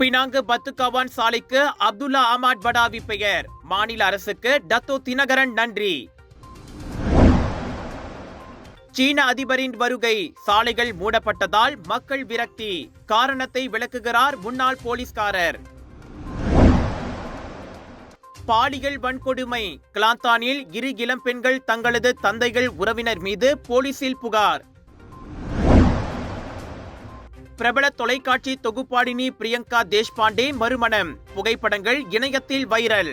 Penang பத்துகவான் சாலைக்கு அப்துல்லா அஹ்மத் படாவி பெயர். மாநில அரசுக்கு டத்தோ தினகரன் நன்றி. சீன அதிபரின் வருகை சாலைகள் மூடப்பட்டதால் மக்கள் விரக்தி. காரணத்தை விளக்குகிறார் முன்னாள் போலீஸ்காரர். பாலியல் வன்கொடுமை கிளாந்தானில் இரு இளம் பெண்கள் தங்களது தந்தைகள் உறவினர் மீது போலீசில் புகார். பிரபல தொலைக்காட்சி தொகுப்பாடினி பிரியங்கா தேஷ்பாண்டே மறுமணம். புகைப்படங்கள் இணையத்தில் வைரல்.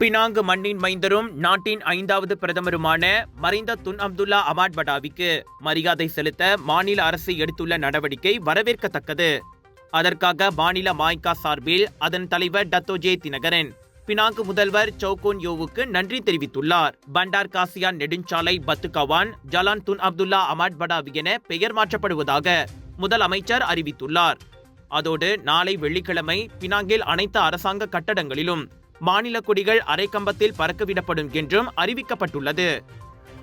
பினாங்கு மண்ணின் மைந்தரும் நாட்டின் ஐந்தாவது பிரதமருமான மறைந்த துன் அப்துல்லா அமாட் படாவிக்கு மரியாதை செலுத்த மாநில அரசு எடுத்துள்ள நடவடிக்கை வரவேற்கத்தக்கது. அதற்காக மாநில மாய்கா சார்பில் அதன் தலைவர் டத்தோஜே தினகரன் பினாங்கு முதல்வர் சௌகோன் யோவுக்கு நன்றி தெரிவித்துள்ளார். பண்டார் காசியான் நெடுஞ்சாலை Batu Kawan Jalan Tun Abdullah Ahmad Badawi என பெயர் மாற்றப்படுவதாக முதலமைச்சர் அறிவித்துள்ளார். அதோடு நாளை வெள்ளிக்கிழமை பினாங்கில் அனைத்து அரசாங்க கட்டடங்களிலும் மாநில கொடிகள் அரைக்கம்பத்தில் பறக்கவிடப்படும் என்றும் அறிவிக்கப்பட்டுள்ளது.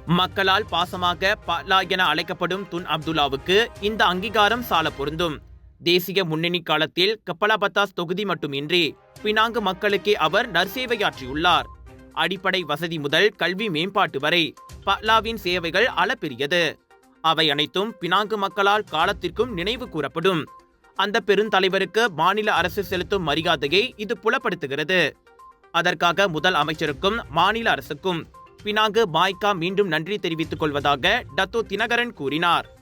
மக்களால் பாசமாக பலா என அழைக்கப்படும் துன் அப்துல்லாவுக்கு இந்த அங்கீகாரம் சால பொருந்தும். தேசிய முன்னணி காலத்தில் கப்பலாபத்தாஸ் தொகுதி மட்டுமின்றி பினாங்கு மக்களுக்கே அவர் நற்சேவையாற்றியுள்ளார். அடிப்படை வசதி முதல் கல்வி மேம்பாட்டு வரை பல்லாவின் சேவைகள் அளப்பெரியது. அவை அனைத்தும் பினாங்கு மக்களால் காலத்திற்கும் நினைவு கூறப்படும். அந்த பெருந்தலைவருக்கு மாநில அரசு செலுத்தும் மரியாதையை இது புலப்படுத்துகிறது. அதற்காக முதல் அமைச்சருக்கும் மாநில அரசுக்கும் பினாங்கு மாய்கா மீண்டும் நன்றி தெரிவித்துக் கொள்வதாக டத்தோ தினகரன் கூறினார்.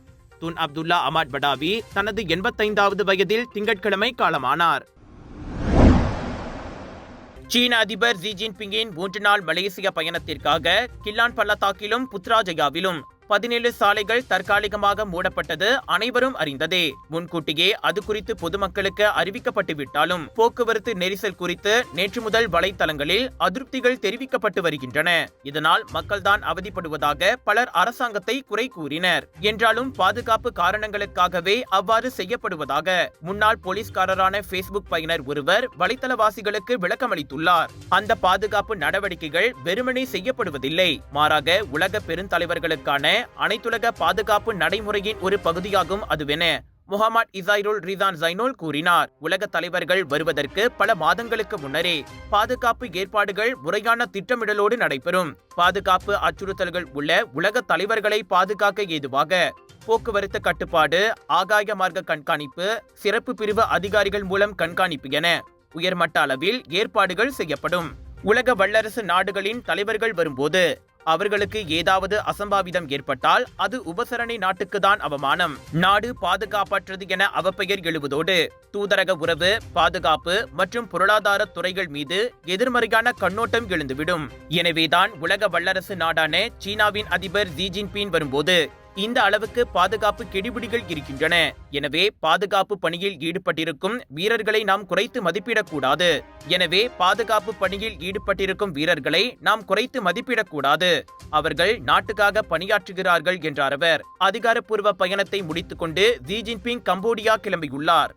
துன் அப்துல்லா அமாட் படாவி தனது எண்பத்தைந்தாவது வயதில் திங்கட்கிழமை காலமானார். சீன அதிபர் ஜி ஜின்பிங்கின் மூன்று நாள் மலேசிய பயணத்திற்காக கில்லான் பள்ளத்தாக்கிலும் புத்ராஜயாவிலும் பதினேழு சாலைகள் தற்காலிகமாக மூடப்பட்டது அனைவரும் அறிந்ததே. முன்கூட்டியே அது குறித்து பொதுமக்களுக்கு அறிவிக்கப்பட்டு விட்டாலும் போக்குவரத்து நெரிசல் குறித்து நேற்று முதல் வலைத்தளங்களில் அதிருப்திகள் தெரிவிக்கப்பட்டு வருகின்றன. இதனால் மக்கள்தான் அவதிப்படுவதாக பலர் அரசாங்கத்தை குறை கூறினர். என்றாலும் பாதுகாப்பு காரணங்களுக்காகவே அவ்வாறு செய்யப்படுவதாக முன்னாள் போலீஸ்காரரான பேஸ்புக் பயனர் ஒருவர் வலைத்தளவாசிகளுக்கு விளக்கமளித்துள்ளார். அந்த பாதுகாப்பு நடவடிக்கைகள் வெறுமனே செய்யப்படுவதில்லை. மாறாக உலக பெருந்தலைவர்களுக்கான அனைத்துலக பாதுகாப்பு நடைமுறையின் ஒரு பகுதியாகும் அதுவென முகமது இசாயிருல் ரிதான் ஜைனுல் கூறினார். உலக தலைவர்கள் வருவதற்கு பல மாதங்களுக்கு முன்னரே பாதுகாப்பு ஏற்பாடுகள் முறையான திட்டமிடலோடு நடைபெறும். பாதுகாப்பு அச்சுறுத்தல்கள் உள்ள உலக தலைவர்களை பாதுகாக்க ஏதுவாக போக்குவரத்து கட்டுப்பாடு ஆகாய மார்க்க கண்காணிப்பு சிறப்பு பிரிவு அதிகாரிகள் மூலம் கண்காணிப்பு என உயர்மட்ட அளவில் ஏற்பாடுகள் செய்யப்படும். உலக வல்லரசு நாடுகளின் தலைவர்கள் வரும்போது அவர்களுக்கு ஏதாவது அசம்பாவிதம் ஏற்பட்டால் அது உபசரணை நாட்டுக்கு தான் அவமானம். நாடு பாதுகாப்பற்றது என அவப்பெயர் எழுவதோடு தூதரக உறவு பாதுகாப்பு மற்றும் பொருளாதார துறைகள் மீது எதிர்மறையான கண்ணோட்டம் எழுந்துவிடும். எனவேதான் உலக வல்லரசு நாடான சீனாவின் அதிபர் ஜி ஜின்பின் வரும்போது இந்த அளவுக்கு பாதுகாப்பு கெடிபிடிகள் இருக்கின்றன. எனவே பாதுகாப்பு பணியில் ஈடுபட்டிருக்கும் வீரர்களை நாம் குறைத்து மதிப்பிடக்கூடாது. எனவே பாதுகாப்பு பணியில் ஈடுபட்டிருக்கும் வீரர்களை நாம் குறைத்து மதிப்பிடக்கூடாது. அவர்கள் நாட்டுக்காக பணியாற்றுகிறார்கள் என்றார் அவர். அதிகாரப்பூர்வ பயணத்தை முடித்துக்கொண்டு ஜி ஜின்பிங் கம்போடியா கிளம்பியுள்ளார்.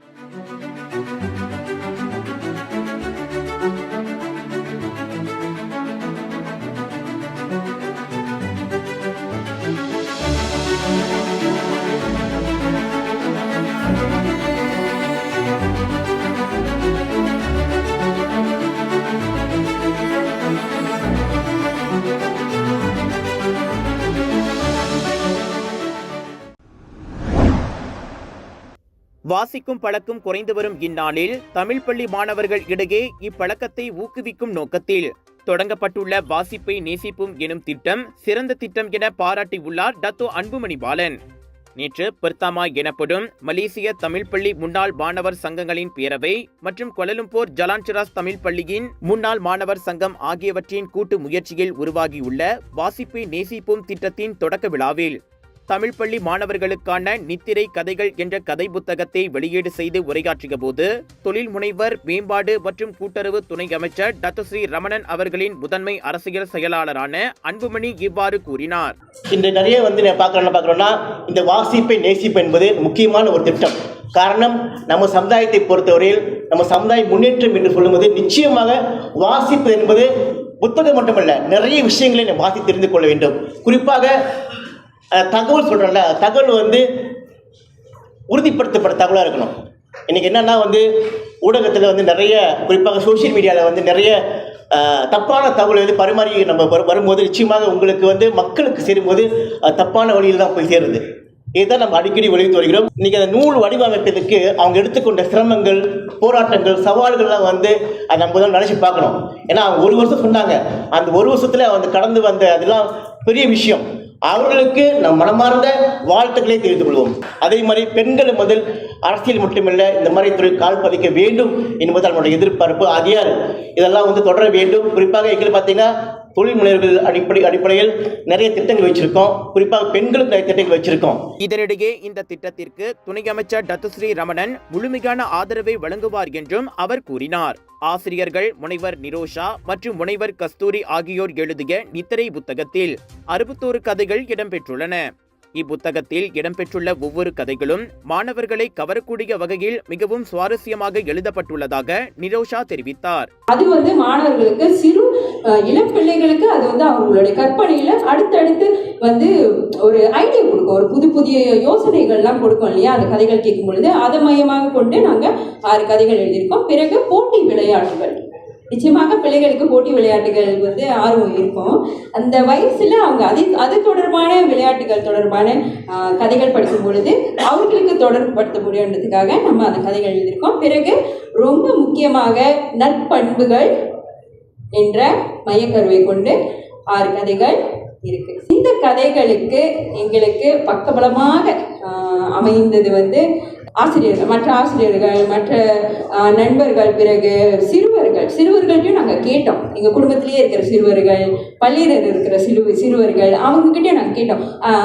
வாசிக்கும் பழக்கம் குறைந்து வரும் இந்நாளில் தமிழ் பள்ளி மாணவர்கள் இடையே இப்பழக்கத்தை ஊக்குவிக்கும் நோக்கத்தில் தொடங்கப்பட்டுள்ள வாசிப்பை நேசிப்போம் எனும் திட்டம் சிறந்த திட்டம் என பாராட்டியுள்ளார் டத்தோ அன்புமணி பாலன். நேற்று பெர்தாமா எனப்படும் மலேசிய தமிழ் பள்ளி முன்னாள் மாணவர் சங்கங்களின் பேரவை மற்றும் கொலலும்போர் ஜலான்சிராஸ் தமிழ் பள்ளியின் முன்னாள் மாணவர் சங்கம் ஆகியவற்றின் கூட்டு முயற்சியில் உருவாகியுள்ள வாசிப்பை நேசிப்போம் திட்டத்தின் தொடக்க விழாவில் தமிழ் பள்ளி மாணவர்களுக்கான நித்திரை கதைகள் என்ற கதை புத்தகத்தை வெளியீடு செய்து உரையாற்றிய போது தொழில் முனைவர் மேம்பாடு மற்றும் கூட்டுறவு துணை அமைச்சர் டாக்டர் ஸ்ரீ ரமணன் அவர்களின் முதன்மை அரசியல் செயலாளரான அன்புமணி இவ்வாறு கூறினார். இன்று நிறைய வந்து நான் பார்க்குறோம் பார்க்குறோன்னா இந்த வாசிப்பை நேசிப்பு என்பது முக்கியமான ஒரு திட்டம். காரணம் நம்ம சமுதாயத்தை பொறுத்தவரையில் நம்ம சமுதாய முன்னேற்றம் என்று சொல்லும்போது நிச்சயமாக வாசிப்பு என்பது புத்தகம் மட்டுமல்ல நிறைய விஷயங்களை நம்ம வாசி தெரிந்து கொள்ள வேண்டும். குறிப்பாக தகவல் சொல்கிறோம்ல தகவல் வந்து உறுதிப்படுத்தப்பட்ட தகவலாக இருக்கணும். இன்றைக்கி என்னென்னா வந்து ஊடகத்தில் வந்து நிறைய குறிப்பாக சோஷியல் மீடியாவில் வந்து நிறைய தப்பான தகவல் வந்து பரிமாறி நம்ம வரும்போது நிச்சயமாக உங்களுக்கு வந்து மக்களுக்கு சேரும்போது அது தப்பான வழியில் தான் போய் சேருது. இதுதான் நம்ம அடிக்கடி வெளியிட்டு வருகிறோம். இன்றைக்கி அந்த நூல் வடிவமைப்பதற்கு அவங்க எடுத்துக்கொண்ட சிரமங்கள் போராட்டங்கள் சவால்கள்லாம் வந்து அதை நம்ம தான் நினச்சி பார்க்கணும். ஏன்னா அவங்க ஒரு வருஷம் சொன்னாங்க. அந்த ஒரு வருஷத்தில் வந்து கடந்து வந்த அதெல்லாம் பெரிய விஷயம். அவர்களுக்கு நம் மனமார்ந்த வாழ்த்துக்களை தெரிவித்துக் கொள்வோம். அதே மாதிரி பெண்கள் முதல் அரசியல் மட்டுமல்ல இந்த மாதிரி துறை கால் பதிக்க வேண்டும் என்பது நம்மளுடைய எதிர்பார்ப்பு. ஆகியால் இதெல்லாம் வந்து தொடர வேண்டும். குறிப்பாக எங்களுக்கு பார்த்தீங்கன்னா தொழில் முனைவர்கள் அடிப்படை அடிப்படையில் நிறைய திட்டங்கள் வச்சிருக்கோம். குறிப்பாக பெண்களுக்கு நிறைய திட்டங்கள் வச்சிருக்கோம். இதனிடையே இந்த திட்டத்திற்கு துணை அமைச்சர் டத்துஸ்ரீ ரமணன் முழுமையான ஆதரவை வழங்குவார் என்றும் அவர் கூறினார். ஆசிரியர்கள் முனைவர் நிரோஷா மற்றும் முனைவர் கஸ்தூரி ஆகியோர் எழுதிய நித்திரை புத்தகத்தில் அறுபத்தோரு கதைகள் இடம்பெற்றுள்ளன. இப்புத்தகத்தில் இடம்பெற்றுள்ள ஒவ்வொரு கதைகளும் மாணவர்களை கவரக்கூடிய வகையில் மிகவும் சுவாரஸ்யமாக எழுதப்பட்டுள்ளதாக நிரோஷா தெரிவித்தார். அது வந்து மாணவர்களுக்கு சிறு இளம் பிள்ளைகளுக்கு அது வந்து அவங்களுடைய கற்பனையில அடுத்தடுத்து வந்து ஒரு ஐடியா கொடுக்கும். ஒரு புது புதிய யோசனைகள்லாம் கொடுக்கும் இல்லையா? அந்த கதைகள் கேட்கும் பொழுது அதை மையமாக கொண்டு நாங்கள் ஆறு கதைகள் எழுதியிருக்கோம். பிறகு போட்டி விளையாட்டுகள். நிச்சயமாக பிள்ளைகளுக்கு போட்டி விளையாட்டுகள் வந்து ஆர்வம் இருக்கும். அந்த வயசில் அவங்க அது அது தொடர்பான விளையாட்டுகள் தொடர்பான கதைகள் படிக்கும் பொழுது அவர்களுக்கு தொடர்புபடுத்த முடியுன்றதுக்காக நம்ம அந்த கதைகள் எழுதியிருக்கோம். பிறகு ரொம்ப முக்கியமாக நற்பண்புகள் என்ற மையக்கருவை கொண்டு ஆறு கதைகள் இருக்கு. இந்த கதைகளுக்கு எங்களுக்கு பக்கபலமாக அமைந்தது வந்து ஆசிரியர்கள் மற்ற ஆசிரியர்கள் மற்ற நண்பர்கள் பிறகு சிறுவர்கள். சிறுவர்கள்ட்டையும் நாங்கள் கேட்டோம். எங்கள் குடும்பத்திலேயே இருக்கிற சிறுவர்கள் பள்ளியில் இருக்கிற சிறு சிறுவர்கள் அவங்கக்கிட்டே நாங்கள் கேட்டோம்.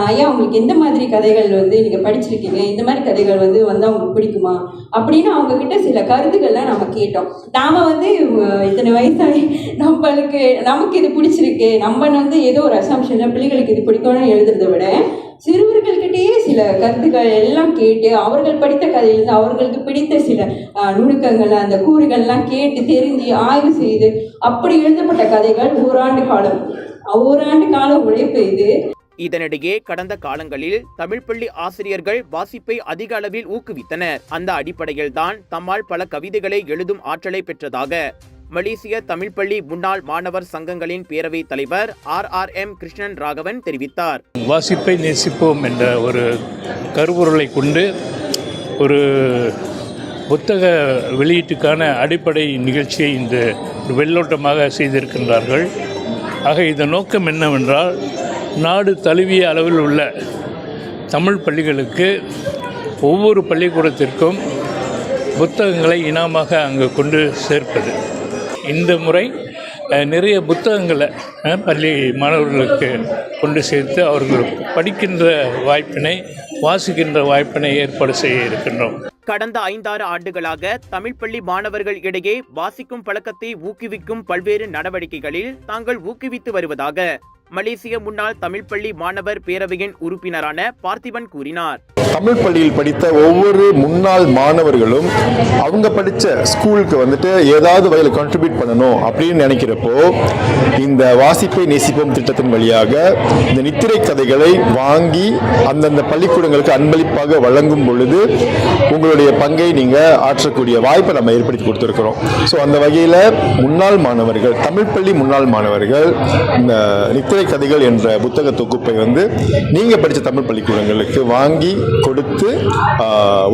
ஐயா உங்களுக்கு எந்த மாதிரி கதைகள் வந்து நீங்கள் படிச்சிருக்கீங்க? இந்த மாதிரி கதைகள் வந்து வந்தால் அவங்களுக்கு பிடிக்குமா? அப்படின்னு அவங்கக்கிட்ட சில கருத்துக்கள்லாம் நம்ம கேட்டோம். நாம் வந்து இத்தனை வயசாகி நம்மளுக்கு நமக்கு இது பிடிச்சிருக்கு நம்ம வந்து ஏதோ ஒரு அசம்ஷனில் பிள்ளைகளுக்கு இது பிடிக்கும்னு எழுதுறதை விட சிறுவர்கள்கிட்டயே சில கருத்துக்கள் எல்லாம் கேட்டு அவர்கள் படித்த கதையிலிருந்து அவர்களுக்கு பிடித்த சில நுணுக்கங்கள் அந்த கூறுகள்லாம் கேட்டு தெரிஞ்சு ஆய்வு செய்து அப்படி எழுதப்பட்ட கதைகள் ஓராண்டு காலம். ஓராண்டு கால உழைப்பு இது இதனிடையே கடந்த காலங்களில் தமிழ் பள்ளி ஆசிரியர்கள் வாசிப்பை அதிக அளவில் ஊக்குவித்தனர். அந்த அடிப்படையில்தான் தம்மால் பல கவிதைகளை எழுதும் ஆற்றலை பெற்றதாக மலேசிய தமிழ் பள்ளி முன்னாள் மாணவர் சங்கங்களின் பேரவைத் தலைவர் R R M Krishnan Raghavan தெரிவித்தார். வாசிப்பை நேசிப்போம் என்ற ஒரு கருப்பொருளை கொண்டு ஒரு புத்தக வெளியீட்டுக்கான அடிப்படை நிகழ்ச்சியை இந்த ஒரு வெள்ளோட்டமாக செய்திருக்கின்றார்கள். ஆக இதன் நோக்கம் என்னவென்றால் நாடு தழுவிய அளவில் உள்ள தமிழ் பள்ளிகளுக்கு ஒவ்வொரு பள்ளிக்கூடத்திற்கும் புத்தகங்களை இனமாக அங்கு கொண்டு சேர்ப்பது. இந்த முறை நிறைய புத்தகங்களை பள்ளி மாணவர்களுக்கு கொண்டு சேர்த்து அவர்களுக்கு படிக்கின்ற வாய்ப்பினை வாசிக்கின்ற வாய்ப்பினை ஏற்பாடு செய்ய இருக்கின்றோம். கடந்த ஐந்தாறு ஆண்டுகளாக தமிழ் பள்ளி மாணவர்கள் இடையே வாசிக்கும் பழக்கத்தை ஊக்குவிக்கும் பல்வேறு நடவடிக்கைகளில் தாங்கள் ஊக்குவித்து வருவதாக மலேசிய முன்னாள் தமிழ் பள்ளி மாணவர் பேரவையின் உறுப்பினரான பார்த்திபன் கூறினார். தமிழ் பள்ளியில் படித்த ஒவ்வொரு முன்னாள் மாணவர்களும் அவங்க படித்த ஸ்கூலுக்கு வந்துட்டு ஏதாவது வகையில் கான்ட்ரிபியூட் பண்ணணும் அப்படின்னு நினைக்கிறப்போ இந்த வாசிப்பை நேசிப்போம் திட்டத்தின் வழியாக இந்த நித்திரை கதைகளை வாங்கி அந்தந்த பள்ளிக்கூடங்களுக்கு அன்பளிப்பாக வழங்கும் பொழுது உங்களுடைய பங்கை நீங்கள் ஆற்றக்கூடிய வாய்ப்பை நம்ம ஏற்படுத்தி கொடுத்துருக்குறோம். ஸோ அந்த வகையில் முன்னாள் மாணவர்கள் தமிழ் பள்ளி முன்னாள் மாணவர்கள் இந்த நித்திரை சிறுகதை கதைகள் என்ற புத்தக தொகுப்பை வந்து நீங்கள் படித்த தமிழ் பள்ளிக்கூடங்களுக்கு வாங்கி கொடுத்து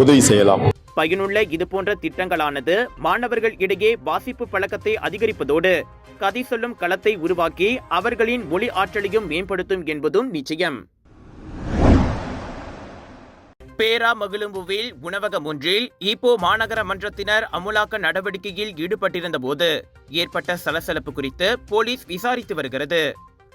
உதவி செய்யலாம். பயனுள்ள இதுபோன்ற திட்டங்களானது மாணவர்கள் இடையே வாசிப்பு பழக்கத்தை அதிகரிப்பதோடு கதை சொல்லும் களத்தை உருவாக்கி அவர்களின் மொழி ஆற்றலையும் மேம்படுத்தும் என்பதும் நிச்சயம். பேரா மகிழும்புவில் உணவகம் ஒன்றில் ஈப்போ மாநகர மன்றத்தினர் அமுலாக்க நடவடிக்கையில் ஈடுபட்டிருந்த போது ஏற்பட்ட சலசலப்பு குறித்து போலீஸ் விசாரித்து வருகிறது.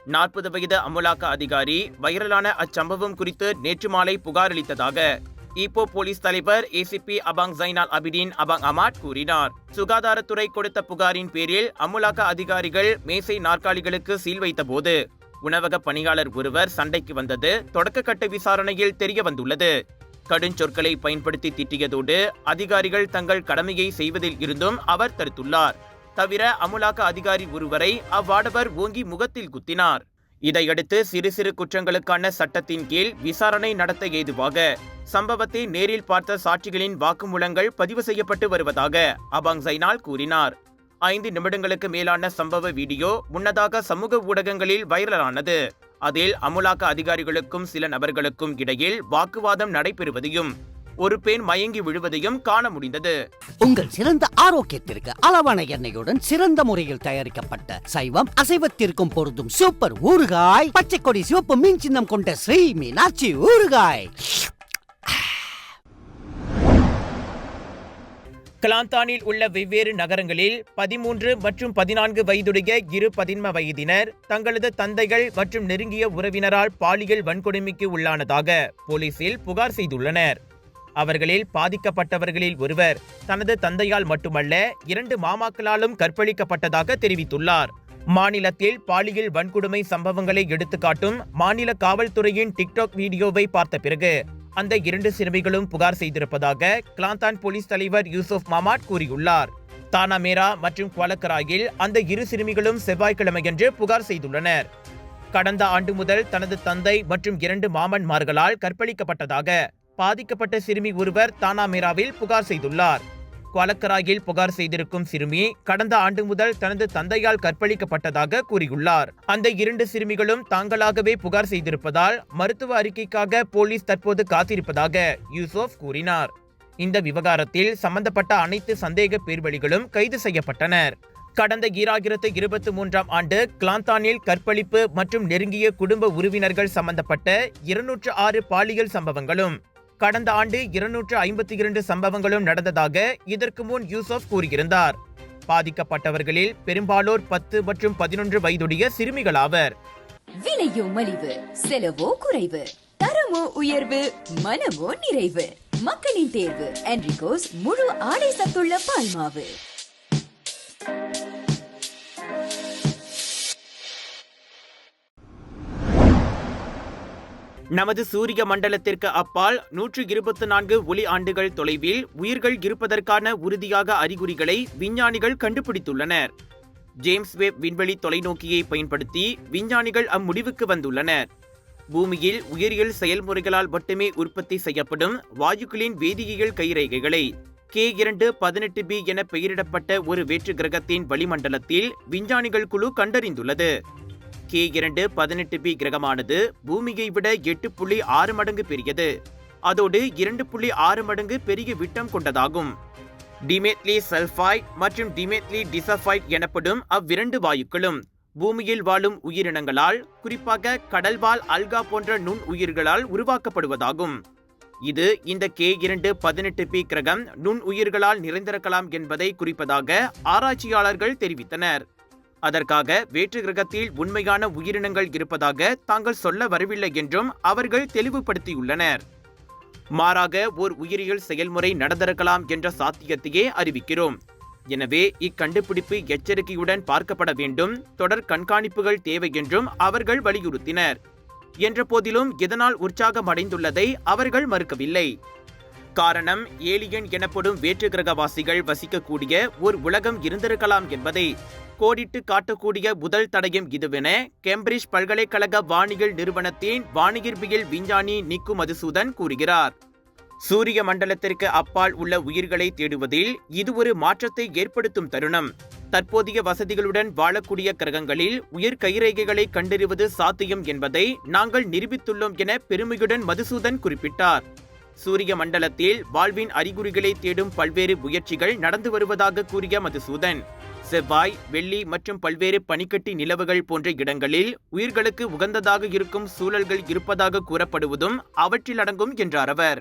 நாற்பது வயது அமுலாக்க அதிகாரி. வைரலான அச்சம்பவம் குறித்து நேற்று மாலை புகார் அளித்ததாக ஈப்போ போலீஸ் தலைவர் ACP Abang Zainal Abidin Abang Ahmad கூறினார். சுகாதாரத்துறை கொடுத்த புகாரின் பேரில் அமுலாக்க அதிகாரிகள் மேசை நாற்காலிகளுக்கு சீல் வைத்தபோது உணவக பணியாளர் ஒருவர் சண்டைக்கு வந்தது தொடக்கக்கட்ட விசாரணையில் தெரிய வந்துள்ளது. கடுஞ்சொற்களை பயன்படுத்தி திட்டியதோடு அதிகாரிகள் தங்கள் கடமையை செய்வதில் இருந்தும் அவர் தடுத்துள்ளார். தவிர அமுலாக்க அதிகாரி ஒருவரை அவ்வாடவர் ஓங்கி முகத்தில் குத்தினார். இதையடுத்து சிறு சிறு குற்றங்களுக்கான சட்டத்தின் கீழ் விசாரணை நடத்த ஏதுவாக சம்பவத்தை நேரில் பார்த்த சாட்சிகளின் வாக்குமூலங்கள் பதிவு செய்யப்பட்டு வருவதாக அபாங் சைனால் கூறினார். ஐந்து நிமிடங்களுக்கு மேலான சம்பவ வீடியோ முன்னதாக சமூக ஊடகங்களில் வைரலானது. அதில் அமுலாக்க அதிகாரிகளுக்கும் சில நபர்களுக்கும் இடையில் வாக்குவாதம் நடைபெறுவதையும் ஒரு பெண் மயங்கி விழுவதையும் காண முடிந்தது. உங்கள் சிறந்த ஆரோக்கியத்திற்கு அளவான எண்ணெயுடன் சிறந்த முறையில் தயாரிக்கப்பட்ட சைவம் அசைவத்திற்கும் பொருந்தும் சூப்பர் ஊறுகாய் பச்சை கொடி சிவப்பு மீன் சின்னம் கொண்ட ஸ்ரீ மீனாட்சி ஊறுகாய். கிளாந்தானில் உள்ள வெவ்வேறு நகரங்களில் பதிமூன்று மற்றும் பதினான்கு வயதுடைய இரு பதின்ம வயதினர் தங்களது தந்தைகள் மற்றும் நெருங்கிய உறவினரால் பாலியல் வன்கொடுமைக்கு உள்ளானதாக போலீசில் புகார் செய்துள்ளனர். அவர்களில் பாதிக்கப்பட்டவர்களில் ஒருவர் தனது தந்தையால் மட்டுமல்ல இரண்டு மாமாக்களாலும் கற்பழிக்கப்பட்டதாக தெரிவித்துள்ளார். மாநிலத்தில் பாலியல் வன்கொடுமை சம்பவங்களை எடுத்துக்காட்டும் மாநில காவல்துறையின் டிக்டாக் வீடியோவை பார்த்த பிறகு அந்த இரண்டு சிறுமிகளும் புகார் செய்திருப்பதாக கிளாந்தான் போலீஸ் தலைவர் யூசுப் மாமாட் கூறியுள்ளார். தானாமேரா மற்றும் குவலக்கராயில் அந்த இரு சிறுமிகளும் செவ்வாய்க்கிழமையன்று புகார் செய்துள்ளனர். கடந்த ஆண்டு முதல் தனது தந்தை மற்றும் இரண்டு மாமன்மார்களால் கற்பழிக்கப்பட்டதாக பாதிக்கப்பட்ட சிறுமி ஒருவர் தானாமேராவில் புகார் செய்துள்ளார். குவலக்கராயில் புகார் செய்திருக்கும் சிறுமி கடந்த ஆண்டு முதல் தனது தந்தையால் கற்பழிக்கப்பட்டதாக கூறியுள்ளார். அந்த இரண்டு சிறுமிகளும் தாங்களாகவே புகார் செய்திருப்பதால் மருத்துவ அறிக்கைக்காக போலீஸ் தற்போது காத்திருப்பதாக யூசுப் கூறினார். இந்த விவகாரத்தில் சம்பந்தப்பட்ட அனைத்து சந்தேக பேர்வழிகளும் கைது செய்யப்பட்டனர். கடந்த ஈராயிரத்து இருபத்தி மூன்றாம் ஆண்டு கிளாந்தானில் கற்பழிப்பு மற்றும் நெருங்கிய குடும்ப உறவினர்கள் சம்பந்தப்பட்ட இருநூற்று ஆறு பாலியல் சம்பவங்களும் கடந்த ஆண்டு இருநூற்று ஐம்பத்தி இரண்டு சம்பவங்களும் நடந்ததாக இதற்கு முன் யூசப் கூறியிருந்தார். பாதிக்கப்பட்டவர்களில் பெரும்பாலோர் பத்து மற்றும் பதினொன்று வயதுடைய சிறுமிகளாவர் விலையோ மலிவு செலவோ குறைவு தரமோ உயர்வு மனமோ நிறைவு மக்களின் தேர்வு என்ரிகோஸ் முழு ஆடை சத்துள்ள பால்மாவு. நமது சூரிய மண்டலத்திற்கு அப்பால் நூற்று இருபத்தி நான்கு ஒளி ஆண்டுகள் தொலைவில் உயிர்கள் இருப்பதற்கான உறுதியாக அறிகுறிகளை விஞ்ஞானிகள் கண்டுபிடித்துள்ளனர். ஜேம்ஸ் வெப் விண்வெளி தொலைநோக்கியை பயன்படுத்தி விஞ்ஞானிகள் அம்முடிவுக்கு வந்துள்ளனர். பூமியில் உயிரியல் செயல்முறைகளால் மட்டுமே உற்பத்தி செய்யப்படும் வாயுக்களின் வேதியியல் கைரேகைகளை கே இரண்டு பதினெட்டு பி என பெயரிடப்பட்ட ஒரு வேற்று கிரகத்தின் வளிமண்டலத்தில் விஞ்ஞானிகள் குழு கண்டறிந்துள்ளது. கே இரண்டு பதினெட்டு பி கிரகமானது பூமியை விட எட்டு புள்ளி ஆறு மடங்கு பெரியது. அதோடு இரண்டு புள்ளி ஆறு மடங்கு பெரிய விட்டம் கொண்டதாகும். டிமெத்லி சல்ஃபைட் மற்றும் டிமெத்லி டிசஃபைட் எனப்படும் அவ்விரண்டு வாயுக்களும் பூமியில் வாழும் உயிரினங்களால் குறிப்பாக கடல்வாழ் அல்கா போன்ற நுண் உயிர்களால் உருவாக்கப்படுவதாகும். இது இந்த கே இரண்டு பதினெட்டு பி கிரகம் நுண் உயிர்களால் நிறைந்திருக்கலாம் என்பதை குறிப்பதாக ஆராய்ச்சியாளர்கள் தெரிவித்தனர். அதற்காக வேற்று கிரகத்தில் உண்மையான உயிரினங்கள் இருப்பதாக தாங்கள் சொல்ல வரவில்லை என்றும் அவர்கள் தெளிவுபடுத்தியுள்ளனர். மாறாக ஓர் உயிரியல் செயல்முறை நடந்திருக்கலாம் என்ற சாத்தியத்தையே அறிவிக்கிறோம். எனவே இக்கண்டுபிடிப்பு எச்சரிக்கையுடன் பார்க்கப்பட வேண்டும் தொடர் கண்காணிப்புகள் தேவை என்றும் அவர்கள் வலியுறுத்தினர். என்ற போதிலும் இதனால் உற்சாகம் அடைந்துள்ளதை அவர்கள் மறுக்கவில்லை. காரணம் ஏலியன் எனப்படும் வேற்று கிரகவாசிகள் வசிக்கக்கூடிய ஒரு உலகம் இருந்திருக்கலாம் என்பதை கோடிட்டு காட்டக்கூடிய முதல் தடயம் இதுவென கேம்பிரிட்ஜ் பல்கலைக்கழக வானியல் நிறுவனத்தின் வானியற்பியல் விஞ்ஞானி நிக்கு மதுசூதன் கூறுகிறார். சூரிய மண்டலத்திற்கு அப்பால் உள்ள உயிர்களை தேடுவதில் இது ஒரு மாற்றத்தை ஏற்படுத்தும் தருணம். தற்போதைய வசதிகளுடன் வாழக்கூடிய கிரகங்களில் உயிர் கைரேகைகளை கண்டறிவது சாத்தியம் என்பதை நாங்கள் நிரூபித்துள்ளோம் என பெருமையுடன் மதுசூதன் குறிப்பிட்டார். சூரிய மண்டலத்தில் வாழ்வின் அறிகுறிகளை தேடும் பல்வேறு முயற்சிகள் நடந்து வருவதாக கூறிய மதுசூதன். செவ்வாய் வெள்ளி மற்றும் பல்வேறு பனிக்கட்டி நிலவுகள் போன்ற இடங்களில் உயிர்களுக்கு உகந்ததாக இருக்கும் சூழல்கள் இருப்பதாக கூறப்படுவதும் அவற்றில் அடங்கும் என்றார் அவர்.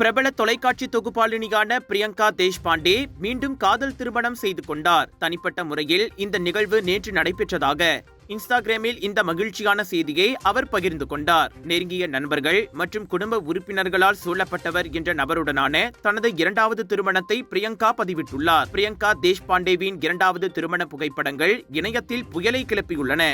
பிரபல தொலைக்காட்சி தொகுப்பாளினியான பிரியங்கா தேஷ்பாண்டே மீண்டும் காதல் திருமணம் செய்து கொண்டார். தனிப்பட்ட முறையில் இந்த நிகழ்வு நேற்று நடைபெற்றதாக இன்ஸ்டாகிராமில் இந்த மகிழ்ச்சியான செய்தியை அவர் பகிர்ந்து கொண்டார். நெருங்கிய நண்பர்கள் மற்றும் குடும்ப உறுப்பினர்களால் சூழப்பட்டவர் என்ற நபருடனான தனது இரண்டாவது திருமணத்தை பிரியங்கா பதிவிட்டுள்ளார். பிரியங்கா தேஷ்பாண்டேவின் இரண்டாவது திருமண புகைப்படங்கள் இணையத்தில் புயலை கிளப்பியுள்ளன.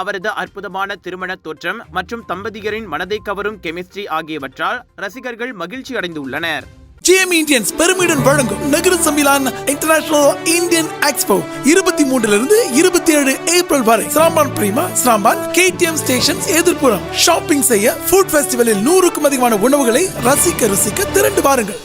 அவரது அற்புதமான திருமண தோற்றம் மற்றும் தம்பதியரின் மனதை கவரும் கெமிஸ்ட்ரி ஆகியவற்றால் ரசிகர்கள் மகிழ்ச்சி அடைந்துள்ளனர். ஜிஎம் இந்தியன்ஸ் பெருமிடன் வழங்கும் நகர சமிலான் இன்டர்நேஷனல் இந்தியன் எக்ஸ்போ இருபத்தி மூன்றிலிருந்து இருபத்தி ஏழு ஏப்ரல் வரை சாம்பான் பிரீமா சாம்பான் கேடிஎம் ஸ்டேஷன் எதிர்ப்புறம். ஷாப்பிங் செய்ய ஃபுட் ஃபெஸ்டிவலில் நூறுக்கும் அதிகமான உணவுகளை ரசிக்க ருசிக்க திரண்டு வாருங்கள்.